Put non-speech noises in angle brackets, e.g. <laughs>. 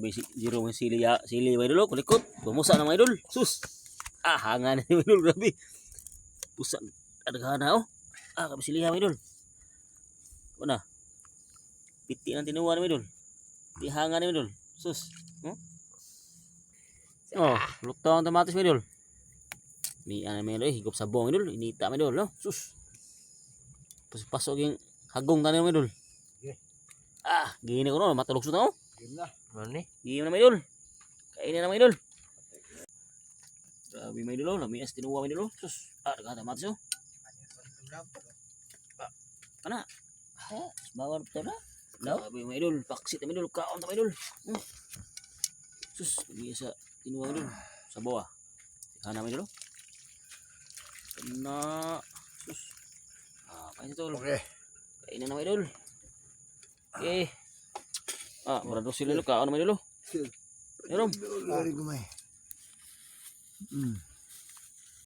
Sabi si Jiro ng sili, ya, sili mga idol, oh, kulikot. Bumusa na mga idol. Sus. Ah, hanga na <laughs> mga idol, grabe. Pusa, adagana oh. Ah, kabi sili mga idol. Ano na? Piti ng tinuwa mga idol. Di hanga na mga idol. Sus. Oh, oh lutong ang tomatis mga idol. Ni ano mga idol, higop sa buong idol. Inita idol, no? Sus. Pasok yung hagong tayo mga idol. Ah, gini ko no, matulog sa tao. Game na. Ano ni? Gini na mga idol. Kainin na mga idol. Grabe mga idol, oh. lamias tinuwa mga idol. oh. Sus, ah, nagkatamatis oh. Kana? Ah, bawal pa na. Grabe mga idol, paksit na mga idol, kaon na mga idol. Hmm. Sus, lamias tinuwa mga idol. Sa bawa. Kana oh. Kana. Sus. Ah, kain ito. Okay. Kainin na mga idol. Okay. Ah, marado sila lo kaon na mga idol. oh. Meron. Lari ko may. Mm.